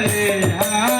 Hare Hare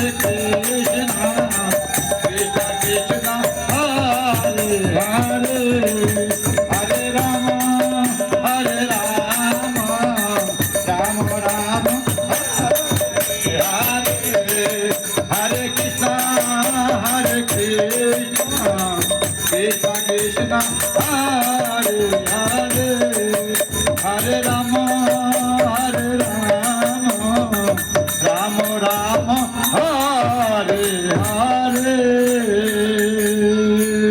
是肯